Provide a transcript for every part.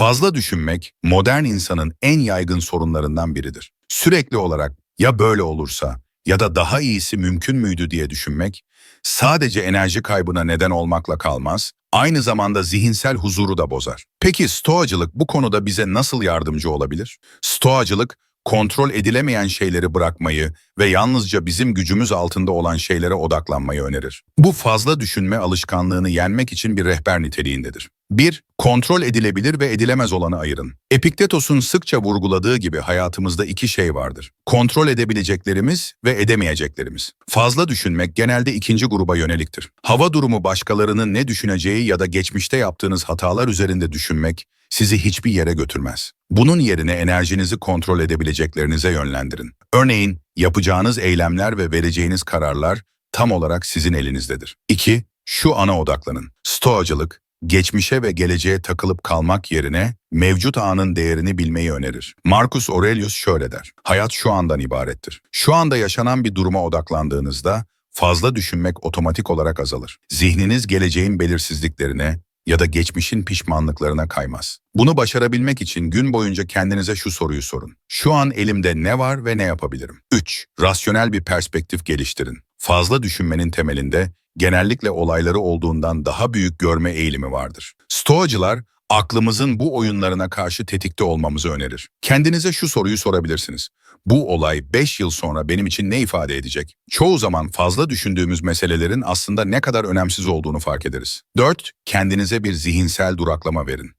Fazla düşünmek, modern insanın en yaygın sorunlarından biridir. Sürekli olarak ya böyle olursa ya da daha iyisi mümkün müydü diye düşünmek, sadece enerji kaybına neden olmakla kalmaz, aynı zamanda zihinsel huzuru da bozar. Peki stoacılık bu konuda bize nasıl yardımcı olabilir? Stoacılık, kontrol edilemeyen şeyleri bırakmayı ve yalnızca bizim gücümüz altında olan şeylere odaklanmayı önerir. Bu fazla düşünme alışkanlığını yenmek için bir rehber niteliğindedir. 1. Kontrol edilebilir ve edilemez olanı ayırın. Epiktetos'un sıkça vurguladığı gibi hayatımızda iki şey vardır. Kontrol edebileceklerimiz ve edemeyeceklerimiz. Fazla düşünmek genelde ikinci gruba yöneliktir. Hava durumu başkalarının ne düşüneceği ya da geçmişte yaptığınız hatalar üzerinde düşünmek sizi hiçbir yere götürmez. Bunun yerine enerjinizi kontrol edebileceklerinize yönlendirin. Örneğin yapacağınız eylemler ve vereceğiniz kararlar tam olarak sizin elinizdedir. 2. Şu ana odaklanın. Stoacılık, geçmişe ve geleceğe takılıp kalmak yerine mevcut anın değerini bilmeyi önerir. Marcus Aurelius şöyle der. Hayat şu andan ibarettir. Şu anda yaşanan bir duruma odaklandığınızda fazla düşünmek otomatik olarak azalır. Zihniniz geleceğin belirsizliklerine ya da geçmişin pişmanlıklarına kaymaz. Bunu başarabilmek için gün boyunca kendinize şu soruyu sorun. Şu an elimde ne var ve ne yapabilirim? 3. Rasyonel bir perspektif geliştirin. Fazla düşünmenin temelinde genellikle olayları olduğundan daha büyük görme eğilimi vardır. Stoacılar aklımızın bu oyunlarına karşı tetikte olmamızı önerir. Kendinize şu soruyu sorabilirsiniz. Bu olay 5 yıl sonra benim için ne ifade edecek? Çoğu zaman fazla düşündüğümüz meselelerin aslında ne kadar önemsiz olduğunu fark ederiz. 4. Kendinize bir zihinsel duraklama verin.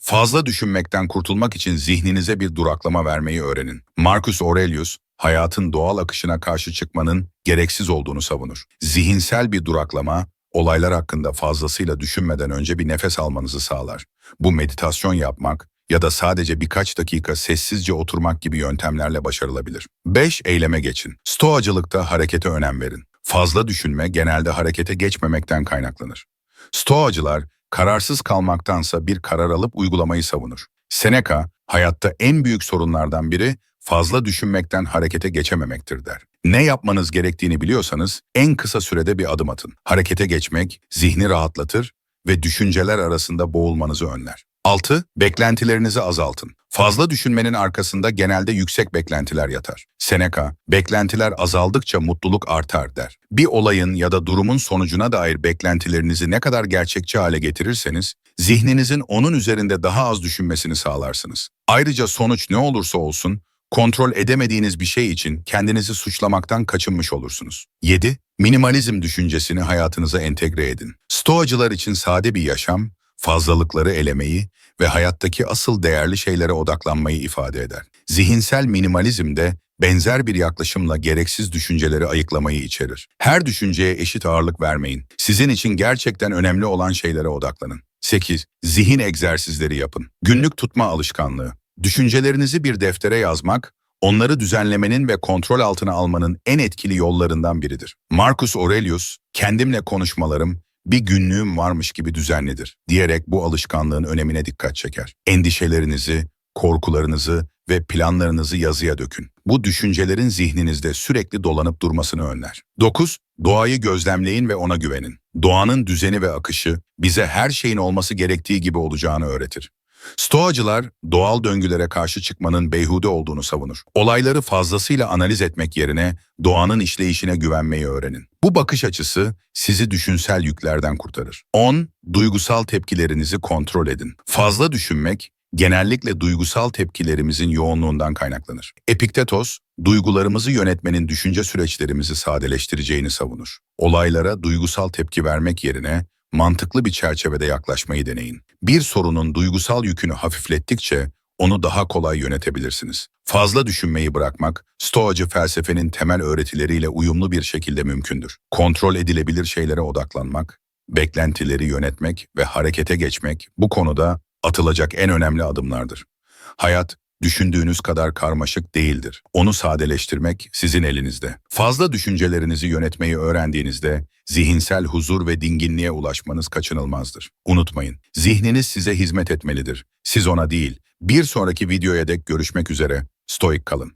Fazla düşünmekten kurtulmak için zihninize bir duraklama vermeyi öğrenin. Marcus Aurelius, hayatın doğal akışına karşı çıkmanın gereksiz olduğunu savunur. Zihinsel bir duraklama, olaylar hakkında fazlasıyla düşünmeden önce bir nefes almanızı sağlar. Bu meditasyon yapmak ya da sadece birkaç dakika sessizce oturmak gibi yöntemlerle başarılabilir. 5. Eyleme geçin. Stoacılıkta harekete önem verin. Fazla düşünme genelde harekete geçmemekten kaynaklanır. Stoacılar kararsız kalmaktansa bir karar alıp uygulamayı savunur. Seneca, hayatta en büyük sorunlardan biri fazla düşünmekten harekete geçememektir der. Ne yapmanız gerektiğini biliyorsanız en kısa sürede bir adım atın. Harekete geçmek zihni rahatlatır ve düşünceler arasında boğulmanızı önler. 6. Beklentilerinizi azaltın. Fazla düşünmenin arkasında genelde yüksek beklentiler yatar. Seneca, beklentiler azaldıkça mutluluk artar der. Bir olayın ya da durumun sonucuna dair beklentilerinizi ne kadar gerçekçi hale getirirseniz, zihninizin onun üzerinde daha az düşünmesini sağlarsınız. Ayrıca sonuç ne olursa olsun, kontrol edemediğiniz bir şey için kendinizi suçlamaktan kaçınmış olursunuz. 7. Minimalizm düşüncesini hayatınıza entegre edin. Stoacılar için sade bir yaşam, fazlalıkları elemeyi ve hayattaki asıl değerli şeylere odaklanmayı ifade eder. Zihinsel minimalizm de benzer bir yaklaşımla gereksiz düşünceleri ayıklamayı içerir. Her düşünceye eşit ağırlık vermeyin. Sizin için gerçekten önemli olan şeylere odaklanın. 8. Zihin egzersizleri yapın. Günlük tutma alışkanlığı. Düşüncelerinizi bir deftere yazmak, onları düzenlemenin ve kontrol altına almanın en etkili yollarından biridir. Marcus Aurelius, kendimle konuşmalarım bir günlüğüm varmış gibi düzenlidir diyerek bu alışkanlığın önemine dikkat çeker. Endişelerinizi, korkularınızı ve planlarınızı yazıya dökün. Bu düşüncelerin zihninizde sürekli dolanıp durmasını önler. 9. Doğayı gözlemleyin ve ona güvenin. Doğanın düzeni ve akışı bize her şeyin olması gerektiği gibi olacağını öğretir. Stoacılar doğal döngülere karşı çıkmanın beyhude olduğunu savunur. Olayları fazlasıyla analiz etmek yerine doğanın işleyişine güvenmeyi öğrenin. Bu bakış açısı sizi düşünsel yüklerden kurtarır. 10. Duygusal tepkilerinizi kontrol edin. Fazla düşünmek genellikle duygusal tepkilerimizin yoğunluğundan kaynaklanır. Epiktetos, duygularımızı yönetmenin düşünce süreçlerimizi sadeleştireceğini savunur. Olaylara duygusal tepki vermek yerine mantıklı bir çerçevede yaklaşmayı deneyin. Bir sorunun duygusal yükünü hafiflettikçe onu daha kolay yönetebilirsiniz. Fazla düşünmeyi bırakmak, Stoacı felsefenin temel öğretileriyle uyumlu bir şekilde mümkündür. Kontrol edilebilir şeylere odaklanmak, beklentileri yönetmek ve harekete geçmek bu konuda atılacak en önemli adımlardır. Hayat, düşündüğünüz kadar karmaşık değildir. Onu sadeleştirmek sizin elinizde. Fazla düşüncelerinizi yönetmeyi öğrendiğinizde zihinsel huzur ve dinginliğe ulaşmanız kaçınılmazdır. Unutmayın, zihniniz size hizmet etmelidir. Siz ona değil. Bir sonraki videoya dek görüşmek üzere. Stoik kalın.